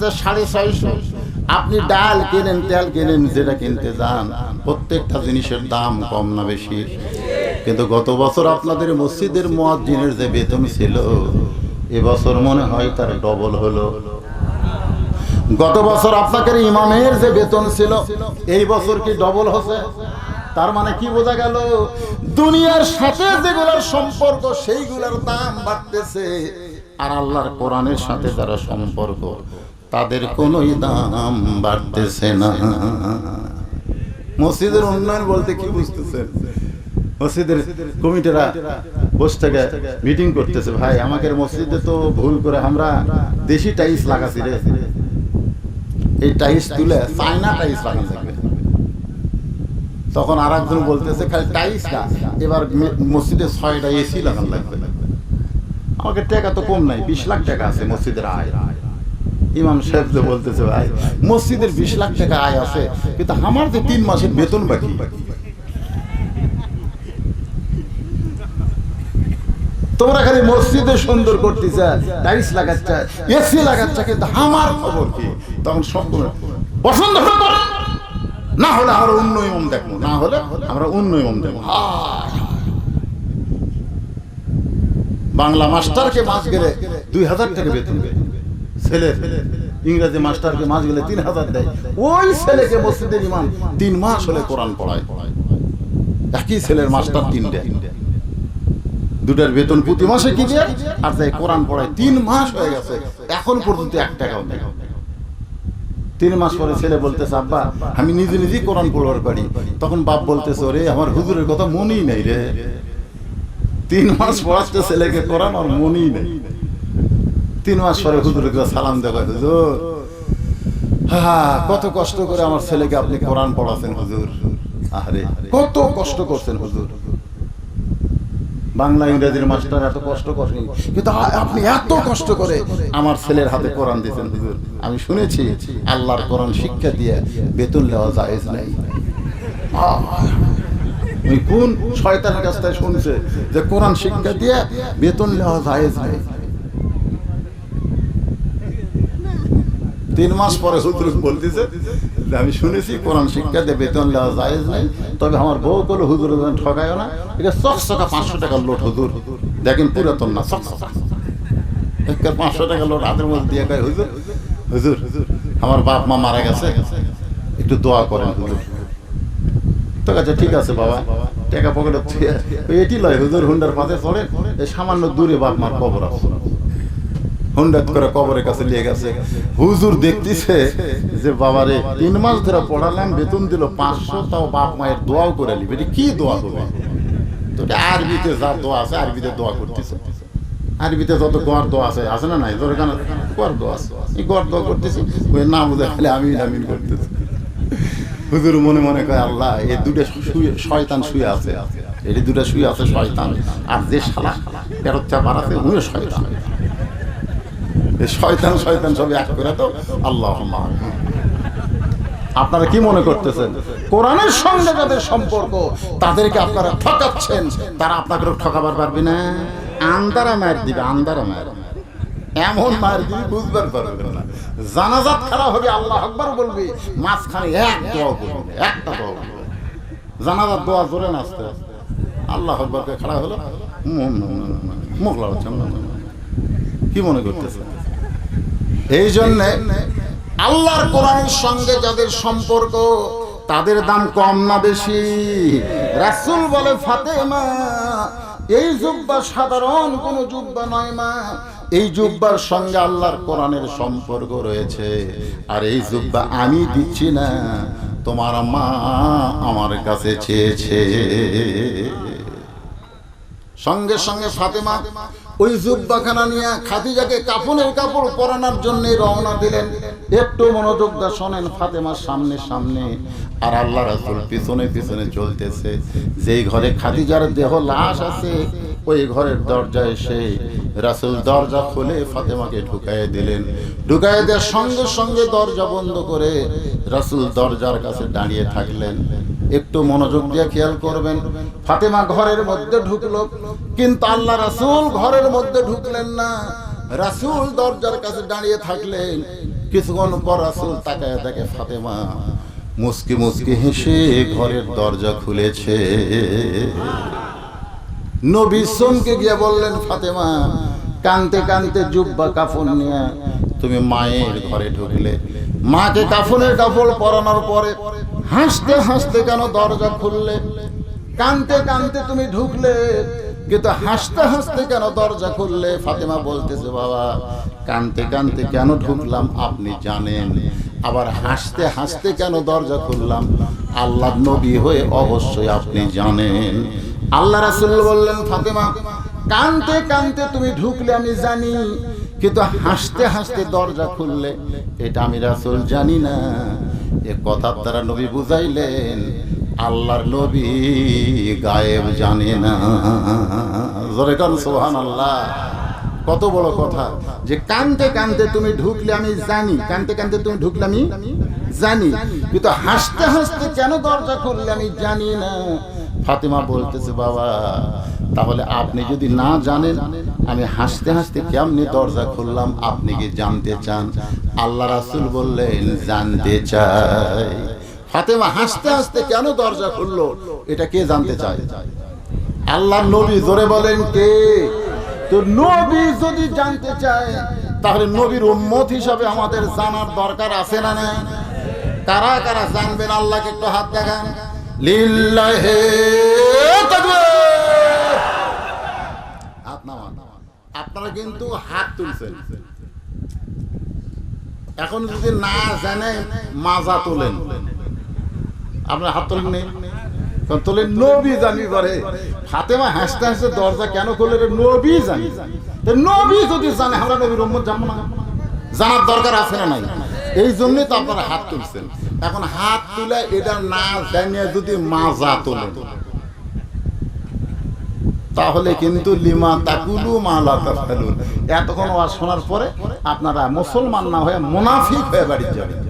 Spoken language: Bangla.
আছে সাড়ে ছয়শো। আপনি ডাল কেনেন, তেল কেনেন, যেটা কিনতে যান, প্রত্যেকটা জিনিসের দাম কম না বেশি। কিন্তু গত বছর আপনাদের মসজিদের মুয়াজ্জিনের যে বেতন ছিল, এবছর মনে হয় তার ডবল হলো। গত বছর আপনাদের ইমামের যে বেতন ছিল, এই বছর কি ডবল হচ্ছে? তার মানে কি বোঝা গেল? দুনিয়ার সাথে যেগুলোর সম্পর্ক, সেইগুলোর দাম বাড়তেছে। আর আল্লাহর কোরআনের সাথে যারা সম্পর্ক তাদের কোনোই দাম বাড়তেছে না। মসজিদের উন্নয়ন বলতে কি বুঝতেছেন? মসজিদের কমিটিরা বসে থেকে মিটিং করতেছে, ভাই, আমাদের মসজিদে তো ভুল করে আমরা দেশি টাইলস লাগাছি রে। এই টাইলস তুলে চায়না টাইলস লাগানো লাগবে তখন আর একজন বলতেছে, খালি টাইলস না, এবার মসজিদে ছয়টা এসি লাগানো লাগবে। আমাকে টাকা তো কম নাই, বিশ লাখ টাকা আছে মসজিদের আয়। ইমাম সাহেব যে বলতেছে, ভাই, মসজিদের বিশ লাখ টাকা আয় আছে, কিন্তু আমার যে তিন মাসের বেতন বাকি? তোমরা খালি মসজিদে সুন্দর করতেছে, টাইলস লাগাচ্ছে, এসি লাগাচ্ছে, কিন্তু আমার খবর কি? তখন সব পছন্দ না হলে আমরা উন্নয়ন দেখব, না হলে আমরা অন্য উন্নয়ন দেখব। বাংলা মাস্টারকে মাস গেলে দুই হাজার টাকা বেতন দেয়। ছেলের ইংরেজি মাস্টারকে মাস গেলে তিন হাজার দেয়। ওই ছেলেকে মসজিদের ইমাম তিন মাস হলে কোরআন পড়ায়। একই ছেলের মাস্টার তিন দেয় দুটার বেতন প্রতি মাসে কি দেয়? আর তাই কোরআন পড়ায় তিন মাস হয়ে গেছে। এখন পর্যন্ত এক টাকাও নেই। তিন মাস পরে ছেলে বলতেছে, আব্বা, আমি নিজে নিজেই কোরআন পড়বার পারি। তখন বাপ বলতেছে, ওরে, আমার হুজুরের কথা মনেই নেই রে। তিন মাস পড়াচ্ছে ছেলেকে, কোরআন আর মনেই নেই। তিন মাস পরে হুজুরের কাছে সালাম দেখা হুজুর হ্যাঁ কত কষ্ট করে আমার ছেলেকে আপনি কোরআন পড়াছেন হুজুর। কত কষ্ট করছেন হুজুর। বাংলা, ইংরেজির মাস্টার এত কষ্ট করেনি, কিন্তু আপনি এত কষ্ট করে আমার ছেলের হাতে কোরআন দিয়েছেন হুজুর। আমি শুনেছি, আল্লাহর কোরআন শিক্ষা দিয়ে বেতন নেওয়া জায়েজ নাই! কোন শয়তানের কাছ থেকে শুনছে যে কোরআন শিক্ষা দিয়ে বেতন নেওয়া জায়েজ নাই? তিন মাস পরে হুজুর বলতেছে আমি শুনেছি, কোরআন শিক্ষা দিয়ে বেতন নেওয়া জায়েজ নাই, তবে আমার বউ করল হুজুর যেন ঠকায়ও না। এটা চকচকা পাঁচশো টাকার লোট, হুজুর। দেখেন পুরাতন না, চকচকা। পাঁচশো টাকা লোট হাতের মধ্যে দিয়ে কয়, হুজুর হুজুর, আমার বাপ মা মারা গেছে, একটু দোয়া করেন, হুজুর। তো কাছে, ঠিক আছে বাবা, টাকা পকেটে এটি লয়, হুজুর, হুন্ডার পাশে চলেন। এই সামান্য দূরে বাপ মার কবর আছে। হুন্ডাত করে কবরের কাছে নিয়ে গেছে। হুজুর দেখতেছে যে, বাবারে, তিন মাস ধরে পড়ালাম, বেতন দিল পাঁচশো, তাও বাপ মায়ের দোয়াও করে নিবে। কি দোয়া হবে তো আরবিতে যা দোয়া আছে, আরবিতে দোয়া করতেছে। আরবিতে যত গোয়ার দোয়া আছে আছে না নাই? তোর এখানে গোয়ার দোয়া আছে। এই গোয়ার দোয়া করতেছি ওই না বুঝে খালি আমি আমিন করতেছি। হুজুর মনে মনে কয়, আল্লাহ, এই দুটো শুয়ে, শয়তান শুয়ে আছে। এটি দুটো শুয়ে আছে শয়তান। আর যে শালা পেরোচ্চা বাড়াতে উনিও শয়তান। শয়তান শয়তান সব এক করে তো আল্লাহ আপনারা কি মনে করতেছেন কোরআনের সঙ্গে যাদের সম্পর্ক তাদেরকে আপনারা ঠকাচ্ছেন তারা আপনাকে ঠকাবার পারবে না আন্দারা মার দিবে আন্দারা মার এমন মার দিবি বুঝবার পারবে না জানাজাত খারাপ হবে আল্লাহ আকবার বলবি মাঝখানে এক দোয়া করবি একটা দোয়া করবি জানাজাত দোয়া জোরে নাচতে আল্লাহ আকবরকে খাড়া হলো মোগলা হচ্ছে কি মনে করতেছে এই জন্যে আল্লাহর কোরআনের সঙ্গে যাদের সম্পর্ক, তাদের দাম কম না বেশি। রাসুল বলে, ফাতেমা, এই জুব্বা সাধারণ কোন জুব্বা নয় মা। এই জুব্বার সঙ্গে আল্লাহর কোরআনের সম্পর্ক রয়েছে। আর এই জুব্বা আমি দিচ্ছি না, তোমার মা আমার কাছে চেয়েছে। সঙ্গে সঙ্গে ফাতেমা ওই জুব্বাখানা নিয়ে খাদিজাকে কাপনের কাপড় পরানোর জন্য রওনা দিলেন। একটু মনোযোগ দা শোনেন ফাতেমার সামনে সামনে। আর আল্লাহ রাসুল পিছনে পিছনে চলতেছে। যেই ঘরে খাদিজার দেহ লাশ আছে ওই ঘরের দরজায় এসে রাসূল দরজা খুলে ফাতেমাকে ঢুকাই দিলেন। ঢুকাই দেওয়ার সঙ্গে সঙ্গে দরজা বন্ধ করে রাসূল দরজার কাছে দাঁড়িয়ে থাকলেন। একটু মনোযোগ দিয়ে খেয়াল করবেন, ফাতেমা ঘরের মধ্যে ঢুকলো, কিন্তু আল্লাহ রাসূল ঘরের মধ্যে ঢুকলেন না। রাসূল দরজার কাছে দাঁড়িয়ে থাকলেন। কিছুক্ষণ পর রাসূল তাকায় দেখে ফাতেমা মুসকি মুসকি হেসে ঘরের দরজা খুলেছে। নবী সোমকে গিয়ে বললেন, ফাতেমা, কানতে কানতে জুব্বা কাফন নিয়ে তুমি মায়ের ঘরে ঢুকলে। মাকে কাফনের কাপড় পরানোর পরে হাসতে হাসতে কেন দরজা খুললে? কানতে কানতে তুমি ঢুকলে, কিন্তু হাসতে হাসতে কেন দরজা খুললে? ফাতেমা বলতেছে, বাবা, কানতে কানতে কেন ঢুকলাম আপনি জানেন? আবার হাসতে হাসতে কেন দরজা খুললাম? আল্লাহ নবী হয়ে অবশ্যই আপনি জানেন। আল্লাহ রাসুল বললেন ফাতেমা কানতে কানতে তুমি ঢুকলে আমি জানি কিন্তু হাসতে হাসতে দরজা খুললে এটা আমি রাসুল জানি না। এ কথার দ্বারা নবী বুঝাইলেন আল্লাহর নবী গায়েব জানে না। জোরে কান সোহান আল্লাহ কত বড় কথা যে কানতে কানতে তুমি ঢুকলে আমি জানি কানতে কানতে তুমি ঢুকলে আমি জানি কিন্তু হাসতে হাসতে কেন দরজা খুললে আমি জানি না? ফাতেমা বলতেছে, বাবা, তাহলে আপনি যদি না জানেন, আমি হাসতে হাসতে কেমনি দরজা খুললাম, আপনি কি জানতে চান? আল্লাহ রাসুল বললেন, জানতে চাই। ফাতেমা হাসতে হাসতে কেন দরজা খুললো? এটা কে জানতে চায়? আল্লাহ নবী জোরে বলেন, কে? তো নবী যদি জানতে চায়, তাহলে নবীর উম্মত হিসাবে আমাদের জানার দরকার আছে না না কারা কারা জানবেন? আল্লাহকে একটু হাত দেখান। আপনারা কিন্তু হাত তুলছেন। এখন যদি না জানেন, মাজা তোলেন। আপনার হাত তোলেন জানি জানি। যদি জানে আমরা নবীর জানব জানার দরকার আছে না নাই? এই জন্যই তো আপনারা হাত তুলছেন। এখন হাত তুলে এটা না জানিয়ে যদি মাজা তোলেন। তাহলে কিন্তু লিমা তাকুলু মালা তাফালুন এতক্ষণ ওয়াজ শোনার পরে আপনারা মুসলমান না হয়ে মুনাফিক হয়ে বাড়ি যাবেন।